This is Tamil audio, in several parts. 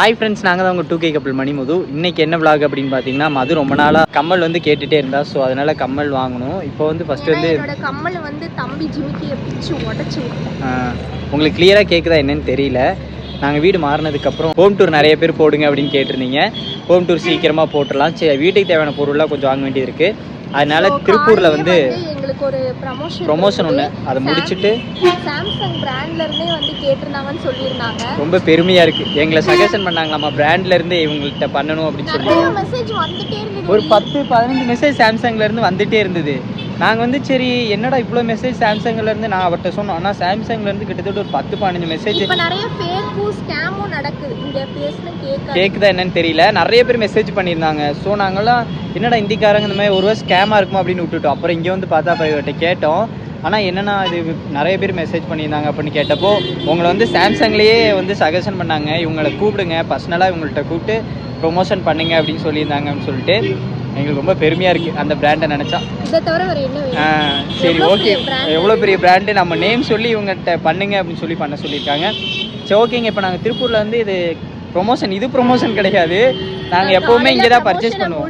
ஹாய் ஃப்ரெண்ட்ஸ் நாங்கள் தான் உங்கள் டூ கே கப்பல் மணிமுது. இன்னைக்கு என்ன vlog அப்படின்னு பார்த்தீங்கன்னா மது ரொம்ப நாளாக கம்மல் வந்து கேட்டுகிட்டே இருந்தா ஸோ அதனால கம்மல் வாங்கணும். இப்போ வந்து ஃபஸ்ட்டு வந்து கம்மல் வந்து தம்பி ஜிமிக்கிய பிச்சு உடச்சு உங்களுக்கு கிளியராக கேட்குதா என்னன்னு தெரியல. நாங்கள் வீடு மாறினதுக்கப்புறம் ஹோம் டூர் நிறைய பேர் போடுங்க அப்படின்னு கேட்டிருந்தீங்க. ஹோம் டூர் சீக்கிரமாக போட்டுடலாம். சரி வீட்டுக்கு தேவையான பொருள்லாம் கொஞ்சம் வாங்க வேண்டியது இருக்குது அதனால திருப்பூரில் வந்து எங்களுக்கு ஒரு ப்ரமோஷன் ப்ரொமோஷன் ஒன்று அதை முடிச்சுட்டு சாம்சங் பிராண்ட்ல இருந்தே வந்து கேட்டிருந்தாங்கன்னு சொல்லியிருந்தாங்க. ரொம்ப பெருமையாக இருக்குது எங்களை சஜஷன் பண்ணாங்களாமா? பிராண்ட்ல இருந்து இவங்கள்ட்ட பண்ணணும் அப்படின்னு சொல்லி நிறைய மெசேஜ் வந்துட்டே இருந்தது. ஒரு பத்து பதினஞ்சு மெசேஜ் சாம்சங்ல இருந்து வந்துட்டே இருந்தது. நாங்கள் வந்து சரி என்னடா இவ்வளோ மெசேஜ் சாம்சங்ல இருந்து நான் அவர்கிட்ட சொன்னோம். ஆனால் சாம்சங்ல இருந்து கிட்டத்தட்ட ஒரு பத்து பதினஞ்சு மெசேஜ் நிறைய ஃபேக்கும் ஸ்கேமும் நடக்குது. இங்க பேசுன கேட்க கேட்குதா என்னன்னு தெரியல. நிறைய பேர் மெசேஜ் பண்ணியிருந்தாங்க. ஸோ நாங்களாம் என்னடா இந்திக்காரங்க இந்த மாதிரி ஒரு வருஷம் ஸ்கேமாக இருக்குமா? அப்படின்னு விட்டுட்டோம். அப்புறம் இங்கே வந்து பார்த்தா அப்புறம் இவர்கிட்ட கேட்டோம். ஆனால் என்னன்னா இது நிறைய பேர் மெசேஜ் பண்ணியிருந்தாங்க அப்படின்னு கேட்டப்போ உங்களை வந்து சாம்சங்லேயே வந்து சஜஷன் பண்ணாங்க. இவங்களை கூப்பிடுங்க. பர்சனலாக இவங்கள்ட்ட கூப்பிட்டு ப்ரொமோஷன் பண்ணுங்க அப்படின்னு சொல்லியிருந்தாங்கன்னு சொல்லிட்டு எங்களுக்கு ரொம்ப பெருமையாக இருக்குது அந்த பிராண்டை நினச்சா. இதை தவிர வேற என்ன ஆ, வேணும் சரி ஓகே எவ்வளோ பெரிய பிராண்டு நம்ம நேம் சொல்லி இவங்ககிட்ட பண்ணுங்க அப்படின்னு சொல்லி பண்ண சொல்லியிருக்காங்க. சரி ஓகேங்க இப்போ நாங்கள் திருப்பூரில் வந்து இது ப்ரொமோஷன் இது ப்ரொமோஷன் கிடையாது. நாங்கள் எப்போவுமே இங்கே தான் பர்ச்சேஸ் பண்ணுவோம்.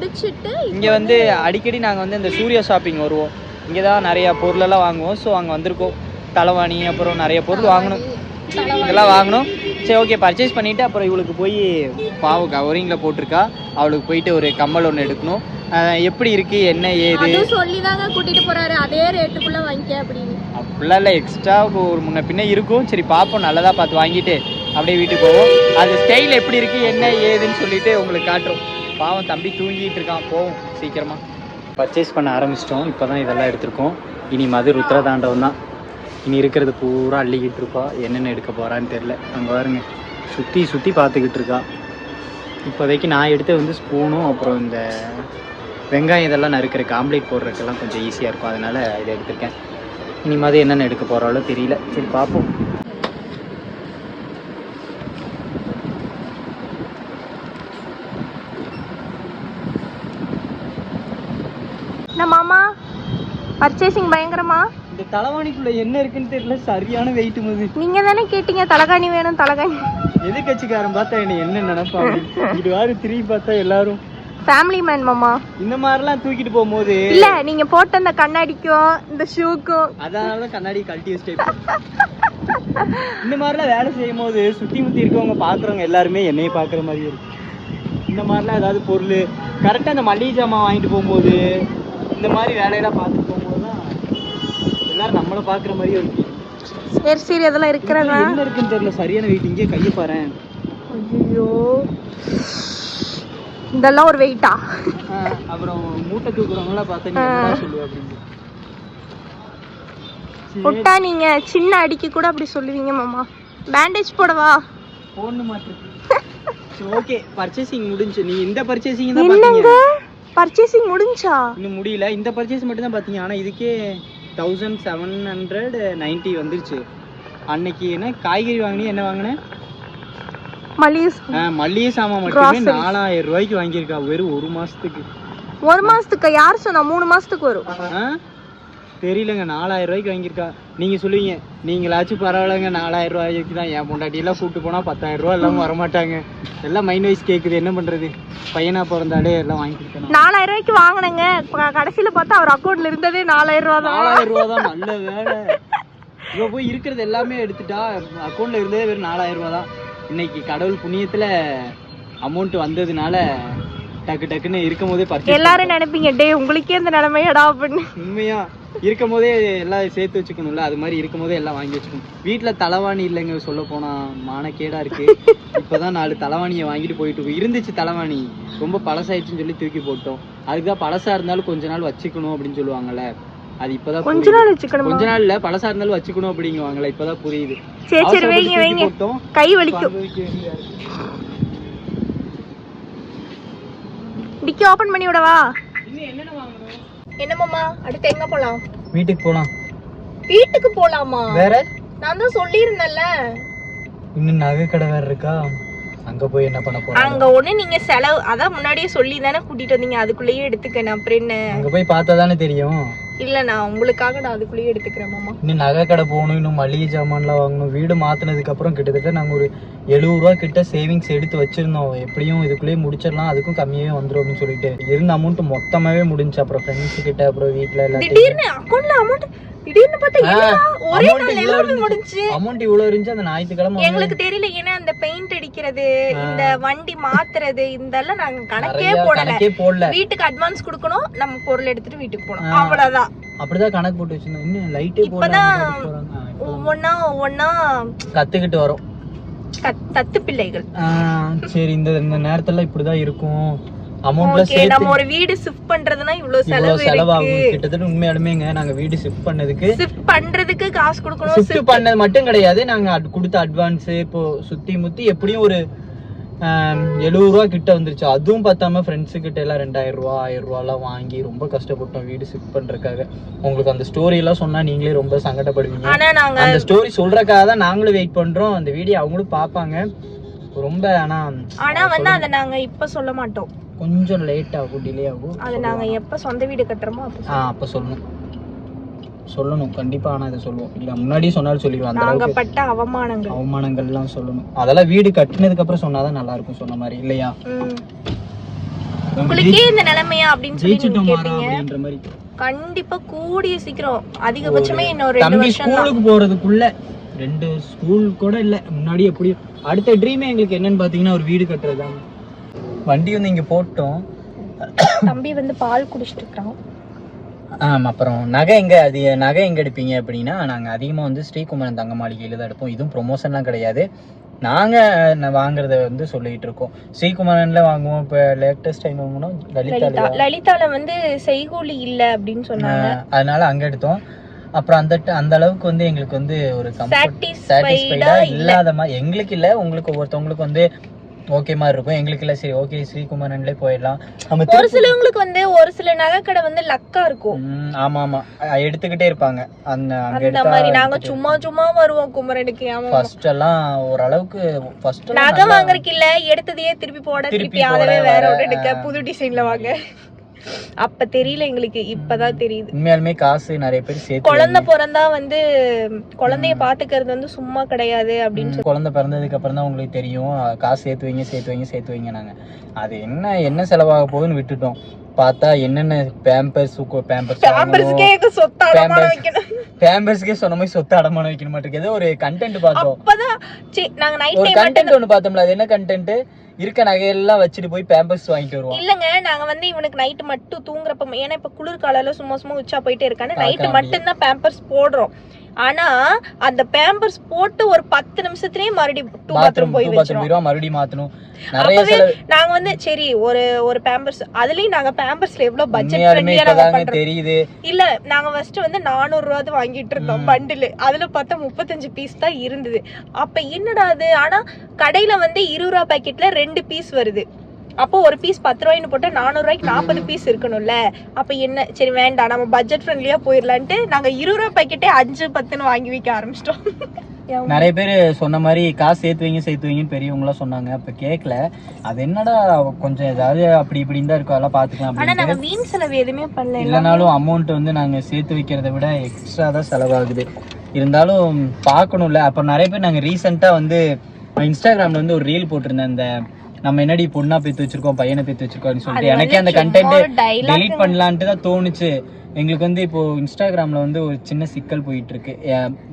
இங்கே வந்து அடிக்கடி நாங்கள் வந்து இந்த சூர்யா ஷாப்பிங் வருவோம். இங்கே தான் நிறைய பொருளெல்லாம் வாங்குவோம். ஸோ அங்கே வந்திருக்கோம். தலைவாணி அப்புறம் நிறைய பொருள் வாங்கணும். இதெல்லாம் வாங்கணும். சரி ஓகே பர்ச்சேஸ் பண்ணிவிட்டு அப்புறம் இவளுக்கு போய் பாவு கவரிங்கில் போட்டிருக்கா. அவளுக்கு போயிட்டு ஒரு கம்மல் ஒன்று எடுக்கணும். எப்படி இருக்குது என்ன ஏது? அதுவும் சொல்லிதாங்க கூட்டிட்டு போறாரு. அதே ரேட்டுக்குள்ள வாங்கிக்க அப்படின்னு. அப்படிலாம் இல்லை எக்ஸ்ட்ரா ஒரு முன்ன பின்ன இருக்கும். சரி பார்ப்போம். நல்லதாக பார்த்து வாங்கிட்டு அப்படியே வீட்டுக்கு போவோம். அது ஸ்டைல் எப்படி இருக்குது என்ன ஏதுன்னு சொல்லிட்டு உங்களுக்கு காட்டுறோம். பாவம் தம்பி தூங்கிட்டு இருக்கான். போவோம் சீக்கிரமா. பர்ச்சேஸ் பண்ண ஆரம்பிச்சிட்டோம். இப்போ தான் இதெல்லாம் எடுத்திருக்கோம். இனி மது ருத்ரதாண்டவம் தான். இனி இருக்கிறது பூரா அள்ளிக்கிட்டு இருப்பா என்னென்ன எடுக்க போகிறான்னு தெரில அங்கே பாருங்க. சுற்றி சுற்றி பார்த்துக்கிட்டு இருக்கா. இப்போதைக்கு நான் எடுத்து வந்து ஸ்பூனும் அப்புறம் இந்த வெங்காயம் இதெல்லாம் நறுக்கிறதுக்கு ஆம்லேட் போடுறதுக்கெல்லாம் கொஞ்சம் ஈஸியாக இருக்கும். அதனால் இதை எடுத்திருக்கேன். இனிமாதிரி என்னென்ன எடுக்க போகிறாலோ தெரியல. சரி பார்ப்போம். என்ன மாமா? பர்ச்சேசிங் பயங்கரமா? இந்த தலைவாணிக்குள்ள என்ன இருக்குன்னு தெரியல. சரியான வெயிட் மது. நீங்க தானே கேட்டீங்க தலகாணி வேணும் தலகாணி. எதிர்கட்சிக்காரன் பார்த்தா என்ன என்ன நினைப்பாங்க இது வாரு திரும்பி பார்த்தா எல்லாரும் ஃபேமிலி மேன் மாமா. இந்த மாதிரிலாம் தூக்கிட்டு போகும்போது இல்ல நீங்க போட்ட அந்த கண்ணாடிக்கும் இந்த ஷூக்கும் அதனால கண்ணாடி கழட்டி வச்சுட்டு இந்த மாதிரிலாம் வேலை செய்யும் போது சுத்தி முத்தி இருக்கவங்க பாக்குறவங்க எல்லாருமே என்னைய பாக்குற மாதிரி இருக்கு. இந்த மாதிரிலாம் ஏதாவது பொருள் கரெக்டாக இந்த மளிகை ஜாமான் வாங்கிட்டு போகும்போது இந்த மாதிரி வேலையெல்லாம் பார்த்துட்டு போகும்போது தான் எல்லாரும் நம்மளை பார்க்குற மாதிரியே இருக்கு. சரி சரி அதெல்லாம் இருக்கிறதா? என்ன இருக்குன்னு தெரியல சரியான வெயிட் இங்கே கையை பாரு ஐயோ இதெல்லாம் ஒரு வெயிட்டா அப்புறம் மூட்டை தூக்குறவங்களாம் பார்த்தா நீ என்ன சொல்லுவ அப்படின்னு. விட்டா நீங்க சின்ன அடிக்கு கூட அப்படி சொல்லுவீங்க மாமா. பேண்டேஜ் போடவா? போன்னு மாட்டிருக்கு ஓகே பர்ச்சேசிங் முடிஞ்சு. நீ இந்த பர்ச்சேசிங் தான் பார்த்தீங்க பர்ச்சேசிங் முடிஞ்சா? இன்னும் முடியல. இந்த பர்ச்சேஸ் மட்டும் தான் பார்த்தீங்க ஆனால் இதுக்கே தௌசண்ட் செவன் ஹண்ட்ரட் நைன்ட்டி வந்துருச்சு. அன்னைக்கு என்ன? காய்கறி வாங்கினி என்ன வாங்கினேன் மல்லிகை சாமான் மட்டுமே. நாலாயிரம் ரூபாய்க்கு வாங்கியிருக்கா. வெறும் ஒரு மாசத்துக்கு. ஒரு மாசத்துக்கு யார் சொன்னா மூணு மாசத்துக்கு வரும்? தெரியலங்க நாலாயிரம் ரூபாய்க்கு வாங்கியிருக்கா. நீங்க சொல்லுவீங்க நீங்களாச்சும் பரவாயில்லைங்க நாலாயிரம் ரூபாய்க்கு தான் என் பொண்டாட்டி எல்லாம் கூப்பிட்டு போனா பத்தாயிரம் ரூபாய் இல்லாம வரமாட்டாங்க. எல்லாம் மைண்ட் வைஸ் கேக்குது என்ன பண்றது? பையனா பிறந்தாலே எல்லாம் வாங்கி நாலாயிரம் ரூபாய்க்கு வாங்கினேங்க. கடைசியில பார்த்தா அவர் அக்கௌண்ட்ல இருந்ததே நாலாயிரம் ரூபா தான். நாலாயிரம் ரூபா தான் நல்ல வேலை. இவ போய் இருக்கிறது எல்லாமே எடுத்துட்டா அக்கௌண்ட்ல இருந்ததே வெறும் நாலாயிரம் ரூபா தான். இன்னைக்கு கடவுள் புண்ணியத்துல அமௌண்ட் வந்ததுனால டக்கு டக்குன்னு இருக்கும் போதே பர்ச்சேஸ் எல்லாரும் நினைப்பீங்க டே உங்களுக்கே இந்த நிலைமையடா அப்படின்னு. உண்மையா? இருக்கும் போதே எல்லாம் சேர்த்து வச்சுக்கணும்ல அது மாதிரி இருக்கும் போதே எல்லாம் வாங்கி வச்சுக்கணும். வீட்டில் தலைவாணி இல்லைங்க சொல்ல போனா மானக்கேடா இருக்கு. இப்போதான் நாலு தலைவாணியை வாங்கிட்டு போயிட்டு இருக்கோம். இருந்துச்சு தலைவாணி ரொம்ப பழசாயிடுச்சுன்னு சொல்லி தூக்கி போட்டோம். அதுக்குதான் பழசா இருந்தாலும் கொஞ்ச நாள் வச்சுக்கணும் அப்படின்னு சொல்லுவாங்கல்ல. அது இப்பதான் கொஞ்ச. நாள் வச்சுக்கணுமா? கொஞ்ச நாள் இல்ல பழசா இருந்தாலும் வச்சுக்கணும் அப்படிங்குவாங்கல்ல இப்பதான் புரியுது. சரி சரி வைங்க வைங்க. கை வலிக்கும். டிக்கி ஓபன் பண்ணி விடவா? இன்னும் என்னென்ன வாங்கணும்? என்ன மாமா? அடுத்து எங்க போலாம்? வீட்டுக்கு போலாம். வீட்டுக்கு போலாமா? வேற? நான் தான் சொல்லியிருந்தேன்ல. இன்னும் நகை கடை வேற இருக்கா? அங்க போய் என்ன பண்ண போறோம் அங்க ஒண்ணு நீங்க செலவு அதான் முன்னாடியே சொல்லி தானே கூட்டிட்டு வந்தீங்க. அதுக்குள்ளேயே எடுத்துக்கணும். அப்புறம் என்ன? அங்க போய் பார்த்தா தானே தெரியும். இல்ல நான் உங்களுக்காக நான் அதுக்குள்ளேயே எடுத்துக்கிறேன் மாமா. இன்னும் நகை கடை போகணும் இன்னும் மளிகை சாமான்லாம் வாங்கணும். வீடு மாற்றினதுக்கு அப்புறம் கிட்டத்தட்ட நாங்கள் ஒரு எழுபது ரூபா கிட்ட சேவிங்ஸ் எடுத்து வச்சிருந்தோம். எப்படியும் இதுக்குள்ளேயே முடிச்சிடலாம். அதுக்கும் கம்மியாகவே வந்துடும் அப்படின்னு சொல்லிட்டு. இருந்த அமௌண்ட் மொத்தமாகவே முடிஞ்சு அப்புறம் ஃப்ரெண்ட்ஸ் கிட்ட அப்புறம் வீட்டில் திடீர்னு அக்கௌண்ட்ல அமௌண்ட் திடீர்னு பார்த்தா ஒரே நாள் இவ்வளவு எல்லாமே. முடிஞ்சு. அமௌண்ட் இவ்வளோ இருந்துச்சு அந்த ஞாயிற்றுக்கிழமை எங்களுக்கு தெரியல ஏன்னா அந்த பெயிண்ட் அடிக்கிறது இந்த வண்டி மாத்துறது இதெல்லாம் நாங்க கணக்கே போடல. வீட்டுக்கு அட்வான்ஸ் கொடுக்கணும் நம்ம பொருள் எடுத்துட்டு வீட்டுக்கு போகணும். அவ்வளவுதான். அப்படிதான் கணக்கு போட்டு வச்சிருந்தோம். இன்னும் லைட்டே இப்பதான் ஒவ்வொன்னா ஒவ்வொன்னா கத்துக்கிட்டு வரோம். தத்து பிள்ளைகள் சரி இந்த இந்த நேரத்துல இப்படிதான் இருக்கும். அமௌண்ட்ல சேர்த்து நம்ம ஒரு வீடு ஷிஃப்ட் பண்றதுன்னா இவ்வளவு செலவு செலவாகும். கிட்டத்தட்ட உண்மையாலுமேங்க நாங்க வீடு ஷிஃப்ட் பண்ணதுக்கு ஷிஃப்ட் பண்றதுக்கு காசு கொடுக்கணும் ஷிஃப்ட் பண்ணது மட்டும் கிடையாது. நாங்க கொடுத்த அட்வான்ஸ் இப்போ சுத்தி முத்தி எப்படியும் ஒரு எழுபது ரூபா கிட்ட வந்துருச்சு. அதுவும் பார்த்தாம ஃப்ரெண்ட்ஸு கிட்ட எல்லாம் ரெண்டாயிரம் ரூபா ஆயிரம் ரூபாலாம் வாங்கி ரொம்ப கஷ்டப்பட்டோம் வீடு ஷிஃப்ட் பண்றதுக்காக. உங்களுக்கு அந்த ஸ்டோரி எல்லாம் சொன்னா நீங்களே ரொம்ப சங்கடப்படுவீங்க. அந்த ஸ்டோரி சொல்றதுக்காக தான் நாங்களும் வெயிட் பண்றோம். அந்த வீடியோ அவங்களும் பார்ப்பாங்க. ரொம்ப ஆனா ஆனா வந்து அத நாங்க இப்ப சொல்ல மாட்டோம். கொஞ்சம் லேட் ஆகும் டிலே ஆகும். அது நாங்க எப்ப சொந்த வீடு கட்டுறோமோ அப்ப ஆ அப்ப சொல்லணும். சொல்லணும் கண்டிப்பா ஆனா இதை சொல்லுவோம். இல்ல முன்னாடியே சொன்னாலும் சொல்லிடுவோம் அந்த நாங்க அளவுக்கு. பட்ட அவமானங்கள். அவமானங்கள்லாம் சொல்லணும். அதெல்லாம் வீடு கட்டினதுக்கு அப்புறம் சொன்னாதான் நல்லா இருக்கும் சொன்ன மாதிரி இல்லையா? ம். உங்களுக்கே இந்த நிலைமையா அப்படின்னு சொல்லி நீங்க ஜெயிச்சிட்டோம் மாறா கேட்பீங்க அப்படின்ற மாதிரி. கண்டிப்பா கூடிய சீக்கிரம். அதிகபட்சமே இன்னொரு ரெண்டு தம்பி வருஷம் தான் ஸ்கூலுக்கு போறதுக்குள்ள ரெண்டு ஸ்கூல் கூட இல்ல முன்னாடி எப்படி அடுத்த ட்ரீமே எங்களுக்கு என்னன்னு பாத்தீங்கன்னா ஒரு வீடு கட்டுறதுதான். வண்டி வந்து இங்க போட்டோம். தம்பி வந்து பால் குடிச்சிட்டு இருக்கான் ஆமா அப்புறம் நகை எங்க அது நகை எங்க எடுப்பீங்க அப்படின்னா நாங்க அதிகமா வந்து ஸ்ரீகுமரன் தங்க மாளிகையில தான் எடுப்போம். இதுவும் ப்ரொமோஷன்லாம் கிடையாது. நாங்க ந- வாங்குறத வந்து சொல்லிட்டு இருக்கோம். ஸ்ரீகுமரன்ல வாங்குவோம் இப்ப லேட்டஸ்ட் டைம் வாங்கணும் லலிதா. லலிதா லலிதால வந்து செய்கூலி இல்ல அப்படின்னு சொன்னாங்க. அதனால அங்க எடுத்தோம். அப்புறம் அந்த அந்த அளவுக்கு வந்து எங்களுக்கு வந்து ஒரு சாட்டிஸ்ஃபைடா சாட்டிஸ்ஃபைடா இல்ல. இல்லாத மாதிரி எங்களுக்கு இல்ல. உங்களுக்கு ஒவ்வொருத்தவங்களுக்கு வந்து ஓகே மாதிரி இருக்கும். எங்களுக்கு இல்ல சரி ஓகே ஸ்ரீகுமரன்ல போயிடலாம். நம்ம ஒரு சிலவங்களுக்கு வந்து ஒரு சில நகைக்கடை வந்து லக்கா இருக்கும். ஆமா ஆமா. எடுத்துக்கிட்டே இருப்பாங்க. அந்த அந்த மாதிரி நாங்க சும்மா சும்மா வருவோம் குமரனுக்கு. ஆமா ஃபர்ஸ்ட் எல்லாம் ஓரளவுக்கு ஃபர்ஸ்ட் நகை வாங்குறதுக்கு இல்ல எடுத்ததையே திருப்பி போட திருப்பி அதவே வேற ஒன்று எடுக்க. புது டிசைன்ல வாங்க. அப்ப தெரியல எங்களுக்கு இப்பதான் தெரியுது. உண்மையாலுமே காசு நிறைய பேர் சேர்த்து குழந்தை பிறந்தா வந்து குழந்தைய பாத்துக்கிறது வந்து சும்மா கிடையாது அப்படின்னு குழந்தை பிறந்ததுக்கு அப்புறம் தான் உங்களுக்கு தெரியும். காசு சேர்த்து வைங்க சேர்த்து வைங்க சேர்த்து வைங்க நாங்க. அது என்ன என்ன செலவாக போகுதுன்னு விட்டுட்டோம். பார்த்தா என்னென்ன பேம்பர்ஸ் பேம்பர்ஸ். வைக்கணும். பேம்பர்ஸ்க்கே சொன்ன மாதிரி சொத்து அடமானம் வைக்கணும் மாட்டேங்குது ஒரு கண்டென்ட் பார்த்தோம். அப்பதான் சரி நாங்க நைட் கண்டென்ட் ஒன்று பார்த்தோம்ல அது என்ன கண்டென்ட் இருக்க நகையெல்லாம் வச்சுட்டு போய் பேம்பர்ஸ் வாங்கிட்டு வருவோம் இல்லங்க நாங்க வந்து இவனுக்கு நைட்டு மட்டும் தூங்குறப்ப ஏன்னா இப்ப குளிர்காலையில சும்மா சும்மா உச்சா போயிட்டே இருக்கானு முடியும். மட்டும் தான் பேம்பர்ஸ் போடுறோம் ஆனா அந்த பேம்பர்ஸ் போட்டு ஒரு பத்து நிமிஷத்துலயே மறுபடியும் டூ பாத்ரூம் போய் வச்சிரும். மறுபடியும் மாத்தணும். அப்பவே நாங்க வந்து சரி ஒரு ஒரு பேம்பர்ஸ் அதுலயும் நாங்க பேம்பர்ஸ்ல எவ்வளவு பட்ஜெட் ஃப்ரெண்ட்லியா நாங்க பண்றோம். தெரியுது. இல்ல நாங்க ஃபர்ஸ்ட் வந்து நானூறு ரூபாய் வாங்கிட்டு இருந்தோம். பண்டில் அதுல பார்த்தா முப்பத்தஞ்சு பீஸ் தான் இருந்தது. அப்ப என்னடா அது? ஆனா கடையில வந்து இருபது ரூபா பாக்கெட்ல ரெண்டு பீஸ் வருது. அப்போ ஒரு பீஸ் பத்து ரூபாய்னு போட்டா நானூறு ரூபாய்க்கு நாற்பது பீஸ் இருக்கணும்ல. அப்ப என்ன? சரி வேண்டாம். நம்ம பட்ஜெட் ஃப்ரெண்ட்லியா போயிடலான்ட்டு நாங்க இருபது ரூபாய் பாக்கெட்டே அஞ்சு பத்துன்னு வாங்கி வைக்க ஆரம்பிச்சிட்டோம். நிறைய பேர் சொன்ன மாதிரி காசு சேர்த்து வைங்க சேர்த்து வைங்கன்னு பெரியவங்களாம் சொன்னாங்க. அப்ப கேட்கல அது என்னடா கொஞ்சம் ஏதாவது அப்படி இப்படின்னு தான் இருக்கும். அதெல்லாம் பாத்துக்கலாம் ஆனா அப்படின்னு நாங்க வீண் செலவு எதுவுமே பண்ணல. இல்லைனாலும் அமௌண்ட் வந்து நாங்க சேர்த்து வைக்கிறத விட எக்ஸ்ட்ரா தான் செலவாகுது. இருந்தாலும் பார்க்கணும்ல. அப்புறம் நிறைய பேர் நாங்க ரீசெண்டா வந்து இன்ஸ்டாகிராம்ல வந்து ஒரு ரீல் போட்டிருந்தேன். இந்த நம்ம என்னடி பொண்ணா பேத்து வச்சிருக்கோம் பையனை பேத்து வச்சிருக்கோம்னு சொல்லிட்டு எனக்கே அந்த கண்டென்ட் டெலீட் பண்ணலான்ட்டு தான் தோணுச்சு. எங்களுக்கு வந்து இப்போ இன்ஸ்டாகிராம்ல வந்து ஒரு சின்ன சிக்கல் போயிட்டு இருக்கு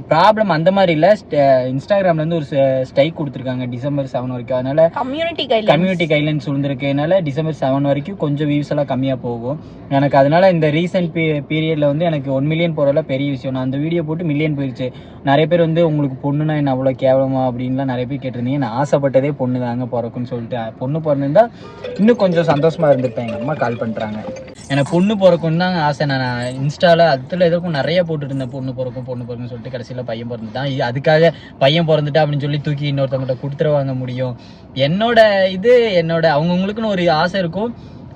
ப்ராப்ளம் அந்த மாதிரி இல்ல. ஸ்ட- இன்ஸ்டாகிராம்ல வந்து ஒரு ஸ்ட்ரைக் கொடுத்துருக்காங்க டிசம்பர் செவன் வரைக்கும். அதனால கம்யூனிட்டி கைட்லைன்ஸ் கம்யூனிட்டி கைட்லைன்ஸ் விழுந்திருக்கனால டிசம்பர் செவன் வரைக்கும் கொஞ்சம் வியூஸ் எல்லாம் கம்மியா போகும். எனக்கு அதனால இந்த ரீசெண்ட் பீரியட்ல வந்து எனக்கு ஒன் மில்லியன் போறதுல பெரிய விஷயம். நான் அந்த வீடியோ போட்டு மில்லியன் போயிருச்சு. நிறைய பேர் வந்து உங்களுக்கு பொண்ணுனா என்ன அவ்வளோ கேவலமா அப்படின்லாம் நிறைய பேர் கேட்டிருந்தீங்க. நான் ஆசைப்பட்டதே பொண்ணு தாங்க பிறக்குன்னு சொல்லிட்டு பொண்ணு பிறந்திருந்தா இன்னும் கொஞ்சம் சந்தோஷமா இருந்திருப்பேன். எங்க அம்மா கால் பண்றாங்க. எனக்கு பொண்ணு பிறக்கும்னு தான் ஆசை. நான் இன்ஸ்டால அதுல எதற்கும் நிறைய போட்டுட்டு இருந்தேன் பொண்ணு பிறக்கும் பொண்ணு பிறக்கும் சொல்லிட்டு கடைசியில பையன் பிறந்துட்டான் இது அதுக்காக பையன் பிறந்துட்டா அப்படின்னு சொல்லி தூக்கி இன்னொருத்தவங்கள்ட்ட கொடுத்துட வாங்க முடியும். என்னோட இது என்னோட அவங்கவுங்களுக்குன்னு ஒரு ஆசை இருக்கும்.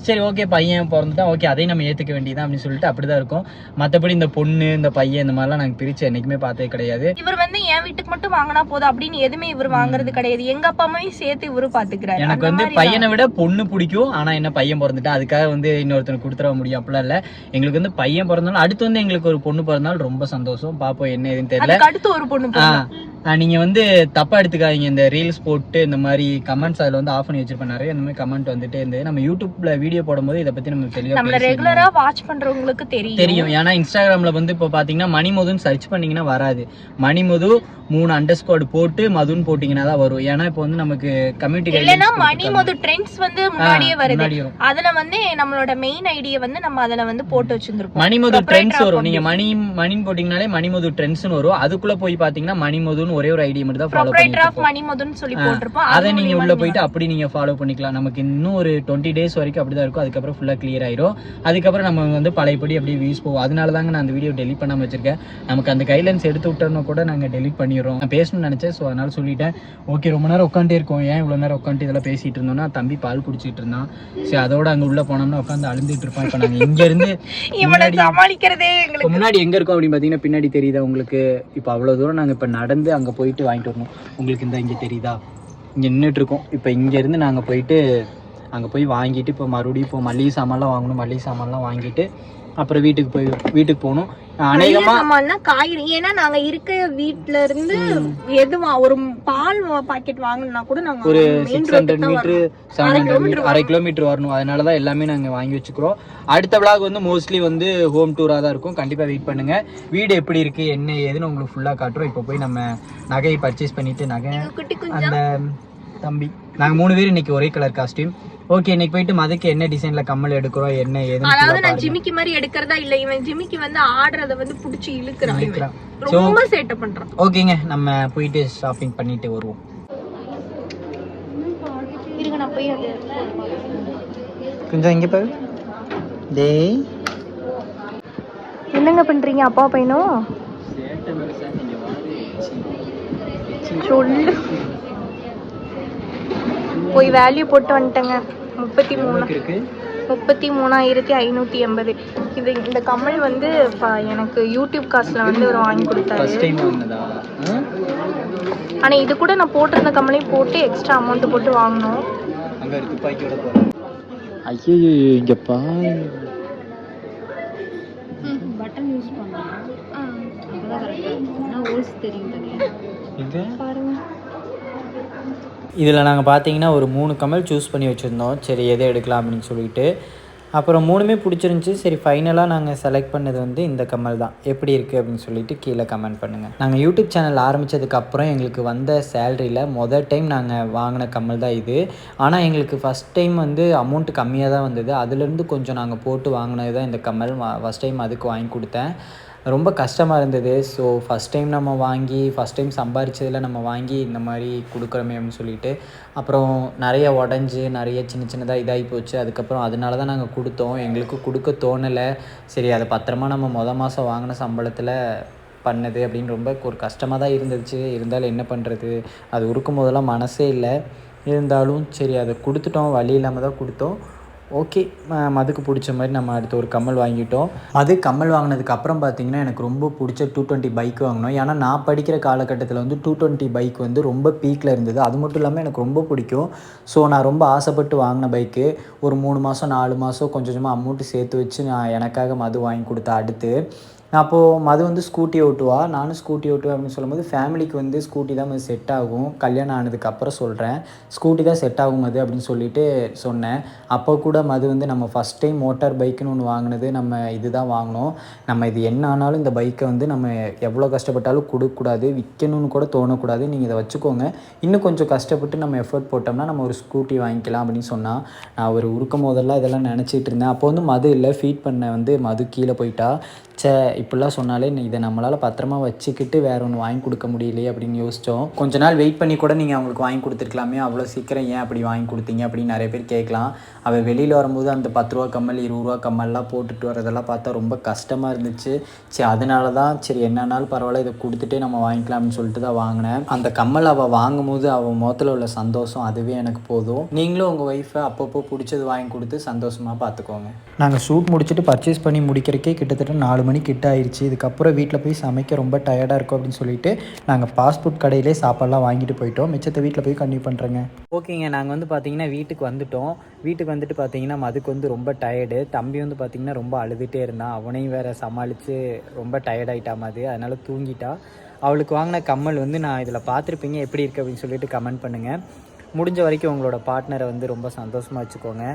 சரி ஓகே பையன் பிறந்துட்டா ஓகே அதையும் நம்ம ஏற்றுக்க வேண்டியதான் அப்படின்னு சொல்லிட்டு அப்படி தான் இருக்கும். மற்றபடி இந்த பொண்ணு இந்த பையன் இந்த மாதிரிலாம் நாங்கள் பிரித்து என்றைக்குமே பார்த்ததே கிடையாது. இவர் வந்து என் வீட்டுக்கு மட்டும் வாங்கினா போதும் அப்படின்னு எதுவுமே இவர் வாங்குறது கிடையாது. எங்க அப்பா அம்மாவையும் சேர்த்து இவரு பாத்துக்கிறாரு. எனக்கு வந்து பையனை விட பொண்ணு பிடிக்கும். ஆனால் என்ன பையன் பிறந்துட்டா அதுக்காக வந்து இன்னொருத்தனுக்கு கொடுத்துட முடியும் அப்படிலாம் இல்லை. எங்களுக்கு வந்து பையன் பிறந்தாலும் அடுத்து வந்து எங்களுக்கு ஒரு பொண்ணு பிறந்தாலும் ரொம்ப சந்தோஷம். பார்ப்போம் என்ன ஏதுன்னு தெரியல. அடுத்து ஒரு பொண்ணு நீங்க வந்து தப்பா எடுத்துக்காதீங்க. இந்த ரீல்ஸ் போட்டு இந்த மாதிரி கமெண்ட்ஸ் அதுல வந்து ஆஃப் பண்ணி வச்சிருப்பேன் நிறைய இந்த மாதிரி கமெண்ட் வந்துட்டே இருந்தது. நம்ம யூடியூப்ல வீடியோ போடும்போது இதை பத்தி நம்ம தெளிவா நம்மள பேசியிருந்தோம். ரெகுலரா வாட்ச் பண்றவங்களுக்கு தெரியும். தெரியும். ஏன்னா இன்ஸ்டாகிராம்ல வந்து இப்போ பாத்தீங்கன்னா மணிமுதுன்னு சர்ச் பண்ணீங்கன்னா வராது. மணிமுது மூணு அண்டர் ஸ்கோர் போட்டு மதுன்னு போட்டீங்கன்னா தான் வரும். ஏன்னா இப்போ வந்து நமக்கு கம்யூனிட்டி இல்லனா மணி மொத ட்ரெண்ட்ஸ் வந்து முன்னாடியே வருது. அதுல வந்து நம்மளோட மெயின் ஐடியை வந்து நம்ம அதுல வந்து போட்டு வச்சிருந்திருப்போம். மணிமுது ட்ரெண்ட்ஸ் வரும். நீங்க. மணி மணின்னு போட்டீங்கனாலே மணிமுது ட்ரெண்ட்ஸ்னு வரும். அதுக்குள்ள போய் பாத்தீங்கன்னா மணிமுதுன்னு ஒரே ஒரு ஐடி மட்டும் தான் ஃபாலோ பண்ணிட்டு மணி மொதன்னு சொல்லி போட்டிருப்போம். அதை நீங்க உள்ள போயிட்டு அப்படி நீங்க ஃபாலோ பண்ணிக்கலாம். நமக்கு இன்னும் ஒரு டுவெண்ட்டி டேஸ் வரைக்கும் அப்படிதான் இருக்கும். அதுக்கப்புறம் ஃபுல்லா கிளியர் ஆயிரும். அதுக்கப்புறம் நம்ம வந்து பழையபடி அப்படியே வியூஸ் போவோம். அதனால தாங்க நான் அந்த வீடியோ டெலிட் பண்ணாம வச்சிருக்கேன். நமக்கு அந்த கைட்லைன்ஸ் எடுத்து விட்டோம்னா கூட நாங்க டெலிட் பண்ணிடுறோம். நான் பேசணும்னு நினைச்சேன். ஸோ அதனால சொல்லிட்டேன். ஓகே ரொம்ப நேரம் உட்காந்துட்டே இருக்கோம். ஏன் இவ்வளவு நேரம் உட்காந்து இதெல்லாம் பேசிட்டு இருந்தோம்னா தம்பி பால் குடிச்சிட்டு இருந்தான். சரி அதோட அங்க உள்ள போனோம்னா உட்காந்து அழுந்துட்டு இருப்பான். இப்போ நாங்க இங்க இருந்து இவனை முன்னாடி முன்னாடி எங்க இருக்கோம் அப்படின்னு பார்த்தீங்கன்னா பின்னாடி தெரியுதா உங்களுக்கு? இப்போ அவ்வளோ தூரம் நாங்கள் இப்போ நடந்து அங்கே போயிட்டு வாங்கிட்டு வரணும். உங்களுக்கு இந்த இங்கே தெரியுதா? இங்கே நின்றுட்டு இருக்கோம். இப்போ இங்கேருந்து நாங்கள் போயிட்டு அங்கே போய் வாங்கிட்டு இப்போ மறுபடியும் இப்போ மளிகை சாமான்லாம் வாங்கணும் மளிகை சாமான்லாம் வாங்கிட்டு அப்புறம் வீட்டுக்கு போய் வீட்டுக்கு போகணும். சாமான்னா காய்கறி. ஏன்னா நாங்க இருக்க வீட்ல இருந்து எது வா- ஒரு பால் பாக்கெட் வாங்கணும்னா கூட நாங்க ஒரு சிக்ஸ் ஹண்ட்ரட் வரணும். செவன் அரை ஹண்ட்ரட் மீட்டர் அரை கிலோமீட்டர் வரணும். அதனால தான் எல்லாமே நாங்கள் வாங்கி வச்சுக்கிறோம். அடுத்த விளாக் வந்து மோஸ்ட்லி வந்து ஹோம் டூராக தான் இருக்கும். கண்டிப்பாக வெயிட் பண்ணுங்க. வீடு எப்படி இருக்கு என்ன ஏதுன்னு உங்களுக்கு ஃபுல்லாக காட்டுறோம். இப்போ போய் நம்ம நகையை பர்ச்சேஸ் பண்ணிட்டு நகை அந்த தம்பி. நாங்கள் மூணு பேர் இன்னைக்கு ஒரே கலர் காஸ்டியூம் ஓகே இன்னைக்கு போயிட்டு மதுக்கு என்ன டிசைன்ல கம்மல் எடுக்கிறோம் என்ன ஏதுன்னு அதாவது நான். ஜிமிக்கி மாதிரி எடுக்கிறதா இல்ல இவன் ஜிமிக்கி வந்து ஆடுறத வந்து புடிச்சு இழுக்கிறான் இவன். இழுக்கிறான். ரொம்ப சேட்டை பண்றான். ஓகேங்க நம்ம போயிட்டு ஷாப்பிங் பண்ணிட்டு வருவோம். இருங்க நான் போய் அது கொஞ்சம் இங்கே பாரு. டேய். என்னங்க பண்றீங்க அப்பா பையனும் சொல்லு. போய் வேல்யூ போட்டு வந்துட்டேங்க. முப்பத்தி மூணு. முப்பத்தி மூணாயிரத்தி ஐநூற்றி எண்பது. இது இந்த கம்மல் வந்து ப- எனக்கு யூடியூப் காசில் வந்து ஒரு வாங்கி கொடுத்தாரு. ஃபர்ஸ்ட் டைம் வாங்கினதா? ஆனால் இது கூட நான் போட்டிருந்த கம்மலையும் போட்டு எக்ஸ்ட்ரா அமௌண்ட் போட்டு வாங்கினோம். ஐயோ இங்க பாரு. பட்டன் யூஸ் ஹோல்ஸ் தெரியும் பாருங்க. இதில் நாங்கள் பார்த்தீங்கன்னா ஒரு மூணு கமல் சூஸ் பண்ணி வச்சுருந்தோம். சரி எதை எடுக்கலாம் அப்படின்னு சொல்லிட்டு. அப்புறம் மூணுமே பிடிச்சிருந்துச்சி. சரி ஃபைனலாக நாங்கள் செலக்ட் பண்ணது வந்து இந்த கமல் தான். எப்படி இருக்குது அப்படின்னு சொல்லிட்டு கீழே கமெண்ட் பண்ணுங்கள் நாங்கள் யூடியூப் சேனல் ஆரம்பித்ததுக்கப்புறம் எங்களுக்கு வந்த சேலரியில் மொதல் டைம் நாங்கள் வாங்கின கமல் தான் இது. ஆனால் எங்களுக்கு ஃபஸ்ட் டைம் வந்து அமௌண்ட் கம்மியாக தான் வந்தது. அதுலேருந்து கொஞ்சம் நாங்கள் போட்டு வாங்கினது தான் இந்த கமல். ஃபஸ்ட் டைம் அதுக்கு வாங்கி கொடுத்தேன். ரொம்ப கஷ்டமாக இருந்தது. ஸோ ஃபஸ்ட் டைம் நம்ம வாங்கி ஃபஸ்ட் டைம் சம்பாரிச்சதில் நம்ம வாங்கி இந்த மாதிரி கொடுக்குறோமே அப்படின்னு சொல்லிட்டு அப்புறம் நிறைய உடஞ்சி நிறைய சின்ன சின்னதாக இதாகி போச்சு. அதுக்கப்புறம் அதனால தான் நாங்கள் கொடுத்தோம். எங்களுக்கு கொடுக்க தோணலை. சரி அதை பத்திரமா நம்ம மொதல் மாதம் வாங்கின சம்பளத்தில் பண்ணது அப்படின்னு ரொம்ப ஒரு கஷ்டமாக தான் இருந்துச்சு. இருந்தாலும் என்ன பண்ணுறது அது உருக்கும் போதெல்லாம் மனசே இல்லை. இருந்தாலும் சரி அதை கொடுத்துட்டோம். வழி இல்லாமல் தான் கொடுத்தோம். ஓகே மதுக்கு பிடிச்ச மாதிரி நம்ம அடுத்து ஒரு கம்மல் வாங்கிட்டோம். அது கம்மல் வாங்கினதுக்கு அப்புறம் பார்த்தீங்கன்னா எனக்கு ரொம்ப பிடிச்ச டூ டுவெண்ட்டி பைக் வாங்கினோம். ஏன்னா நான் படிக்கிற காலகட்டத்தில் வந்து டூ டுவெண்ட்டி பைக் வந்து ரொம்ப பீக்கில் இருந்தது. அது மட்டும் இல்லாமல் எனக்கு ரொம்ப பிடிக்கும். ஸோ நான் ரொம்ப ஆசைப்பட்டு வாங்கின பைக்கு ஒரு மூணு மாதம் நாலு மாதம் கொஞ்சம் கொஞ்சமாக அமௌண்ட்டு சேர்த்து வச்சு நான் எனக்காக மது வாங்கி கொடுத்தேன் அடுத்து. அப்போது மது வந்து ஸ்கூட்டி ஓட்டுவா? நானும் ஸ்கூட்டி ஓட்டுவேன் அப்படின்னு சொல்லும்போது ஃபேமிலிக்கு வந்து ஸ்கூட்டி தான் மது செட் ஆகும். கல்யாணம் ஆனதுக்கப்புறம் சொல்கிறேன் ஸ்கூட்டி தான் செட் ஆகும் மது அப்படின்னு சொல்லிட்டு சொன்னேன். அப்போ கூட மது வந்து நம்ம ஃபஸ்ட் டைம் மோட்டார் பைக்குன்னு ஒன்று வாங்கினது நம்ம இதுதான் வாங்கினோம். நம்ம இது என்ன ஆனாலும் இந்த பைக்கை வந்து நம்ம எவ்வளோ கஷ்டப்பட்டாலும் கொடுக்கக்கூடாது. விற்கணும்னு கூட தோணக்கூடாது. நீங்கள் இதை வச்சுக்கோங்க. இன்னும் கொஞ்சம் கஷ்டப்பட்டு நம்ம எஃபர்ட் போட்டோம்னா நம்ம ஒரு ஸ்கூட்டி வாங்கிக்கலாம் அப்படின்னு சொன்னால் நான் ஒரு உருக்கும் போதெல்லாம் இதெல்லாம் நினச்சிட்டு இருந்தேன். அப்போ வந்து மது இல்லை. ஃபீட் பண்ண வந்து மது கீழே போயிட்டா. சே இப்படிலாம் சொன்னாலே இதை நம்மளால் பத்திரமா வச்சுக்கிட்டு வேற ஒன்று வாங்கி கொடுக்க முடியலையே அப்படின்னு யோசித்தோம் கொஞ்ச நாள் வெயிட் பண்ணி கூட நீங்கள் அவங்களுக்கு வாங்கி கொடுத்துருக்கலாமே அவ்வளோ சீக்கிரம் ஏன் அப்படி வாங்கி கொடுத்தீங்க அப்படின்னு நிறைய பேர் கேட்கலாம். அவள் வெளியில் வரும்போது அந்த பத்து ரூபா கம்மல் இருபது ரூபா கம்மல்லாம் போட்டுட்டு வரதெல்லாம் பார்த்தா ரொம்ப கஷ்டமாக இருந்துச்சு. சரி அதனால தான் சரி என்னன்னாலும் பரவாயில்ல இதை கொடுத்துட்டே நம்ம வாங்கிக்கலாம்னு சொல்லிட்டு தான் வாங்கினேன். அந்த கம்மல் அவள் வாங்கும் போது அவள் முகத்தில் உள்ள சந்தோஷம் அதுவே எனக்கு போதும். நீங்களும் உங்கள் ஒய்ஃபை அப்பப்போ பிடிச்சது வாங்கி கொடுத்து சந்தோஷமாக பார்த்துக்கோங்க. நாங்கள் ஷூட் முடிச்சுட்டு பர்ச்சேஸ் பண்ணி முடிக்கிறக்கே கிட்டத்தட்ட நாலு மணி கிட்ட ஆயிடுச்சு இதுக்கப்புறம் வீட்டில் போய் சமைக்க ரொம்ப டயர்டாக இருக்கும் அப்படின்னு சொல்லிட்டு நாங்கள் ஃபாஸ்ட் ஃபுட் கடையிலே சாப்பாடுலாம் வாங்கிட்டு போயிட்டோம். மிச்சத்தை வீட்டில் போய் கண்டினியூ பண்ணுறேங்க ஓகேங்க நாங்கள் வந்து பார்த்தீங்கன்னா வீட்டுக்கு வந்துட்டோம். வீட்டுக்கு வந்துட்டு பார்த்தீங்கன்னா மதுக்கு வந்து ரொம்ப டயர்டு தம்பி வந்து பார்த்தீங்கன்னா ரொம்ப அழுதுகிட்டே இருந்தான். அவனையும் வேறு சமாளித்து ரொம்ப டயர்டாயிட்டா மது. அதனால தூங்கிட்டா. அவளுக்கு வாங்கின கம்மல் வந்து நான் இதில் பார்த்துருப்பீங்க எப்படி இருக்குது அப்படின்னு சொல்லிட்டு கமெண்ட் பண்ணுங்கள் முடிஞ்ச வரைக்கும் உங்களோட பார்ட்னரை வந்து ரொம்ப சந்தோஷமாக வச்சுக்கோங்க.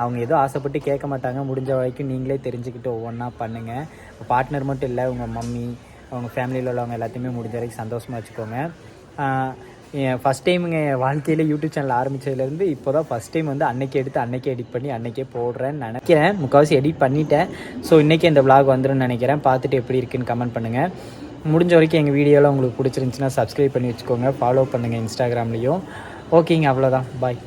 அவங்க எதுவும் ஆசைப்பட்டு கேட்க மாட்டாங்க. முடிஞ்ச வரைக்கும் நீங்களே தெரிஞ்சுக்கிட்டு ஒவ்வொன்றா பண்ணுங்கள் பார்ட்னர் மட்டும் இல்லை உங்கள் மம்மி அவங்க ஃபேமிலியில் உள்ளவங்க எல்லாத்தையுமே முடிஞ்ச வரைக்கும் சந்தோஷமாக வச்சுக்கோங்க. என் ஃபஸ்ட் டைமுங்க என் வாழ்க்கையில் யூடியூப் சேனல் ஆரம்பித்ததுலேருந்து இப்போ தான் ஃபஸ்ட் டைம் வந்து அன்னைக்கு எடுத்து அன்னைக்கே எடிட் பண்ணி அன்னைக்கே போடுறேன்னு நினைக்கிறேன். முக்கால்வாசி எடிட் பண்ணிட்டேன். ஸோ இன்றைக்கி இந்த விளாக் வந்துடும் நினைக்கிறேன். பார்த்துட்டு எப்படி இருக்குன்னு கமெண்ட் பண்ணுங்கள் முடிஞ்ச வரைக்கும் எங்கள் வீடியோலாம் உங்களுக்கு பிடிச்சிருந்துச்சின்னா சப்ஸ்கிரைப் பண்ணி வச்சுக்கோங்க. ஃபாலோ பண்ணுங்கள் இன்ஸ்டாகிராம்லேயும் ஓகேங்க அவ்வளோதான். பாய்